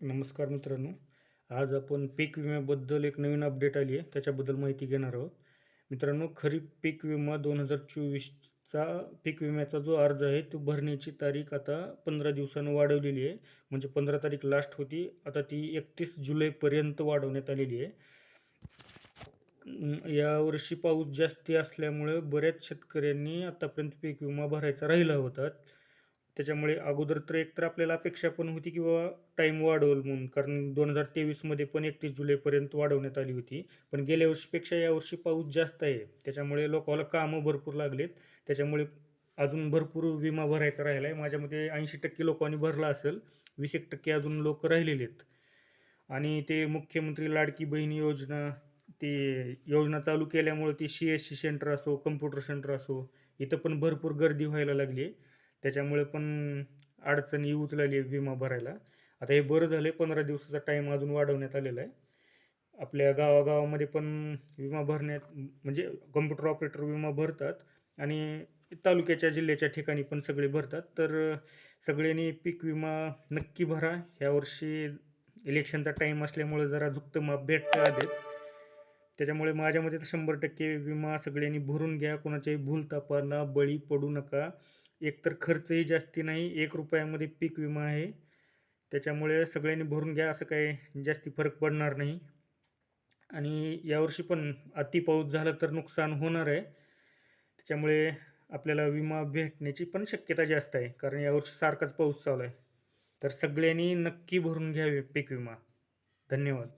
नमस्कार मित्रांनो. आज आपण पीक विम्याबद्दल एक नवीन अपडेट आली आहे. त्याच्याबद्दल माहिती घेणार आहोत. मित्रांनो खरीप पीक विमा दोन हजार चोवीसचा पीक विम्याचा जो अर्ज आहे तो भरण्याची तारीख आता पंधरा दिवसानं वाढवलेली आहे. म्हणजे पंधरा तारीख लास्ट होती. आता ती एकतीस जुलैपर्यंत वाढवण्यात आलेली आहे. यावर्षी पाऊस जास्ती असल्यामुळं बऱ्याच शेतकऱ्यांनी आतापर्यंत पीक विमा भरायचा राहिला होता. त्याच्यामुळे अगोदर तर एकतर आपल्याला अपेक्षा पण होती की बाबा टाईम वाढवल म्हणून. कारण दोन हजार तेवीसमध्ये पण एकतीस जुलैपर्यंत वाढवण्यात आली होती. पण गेल्या वर्षीपेक्षा यावर्षी पाऊस जास्त आहे. त्याच्यामुळे लोकांना कामं भरपूर लागलेत. त्याच्यामुळे अजून भरपूर विमा भरायचा राहिला आहे माझ्यामध्ये ऐंशी टक्के लोकांनी भरला असेल. वीस एक टक्के अजून लोक राहिलेले आहेत. आणि ते मुख्यमंत्री लाडकी बहीण योजना ते योजना चालू केल्यामुळे ती सी एस सी सेंटर असो कम्प्युटर सेंटर असो इथं पण भरपूर गर्दी व्हायला लागली आहे. त्याच्यामुळे पण अडचण येऊच लागली आहे विमा भरायला. आता हे बरं झालं आहे पंधरा दिवसाचा टाईम अजून वाढवण्यात आलेला आहे. आपल्या गावागावामध्ये पण विमा भरण्यात म्हणजे कम्प्युटर ऑपरेटर विमा भरतात आणि तालुक्याच्या जिल्ह्याच्या ठिकाणी पण सगळे भरतात. तर सगळ्यांनी पीक विमा नक्की भरा. ह्यावर्षी इलेक्शनचा टाईम असल्यामुळे जरा झुकतं माप भेटतं आधीच. त्याच्यामुळे माझ्या मते तर शंभर टक्के विमा सगळ्यांनी भरून घ्या. कोणाच्याही भूलतापांना बळी पडू नका. एकतर खर्चही जास्ती नाही एक रुपयामध्ये पीक विमा आहे. त्याच्यामुळे सगळ्यांनी भरून घ्या असं काही जास्ती फरक पडणार नाही. आणि यावर्षी पण अति पाऊस झाला तर नुकसान होणार आहे. त्याच्यामुळे आपल्याला विमा भेटण्याची पण शक्यता जास्त आहे कारण यावर्षी सारखाच पाऊस चालू आहे. तर सगळ्यांनी नक्की भरून घ्यावे पीक विमा. धन्यवाद.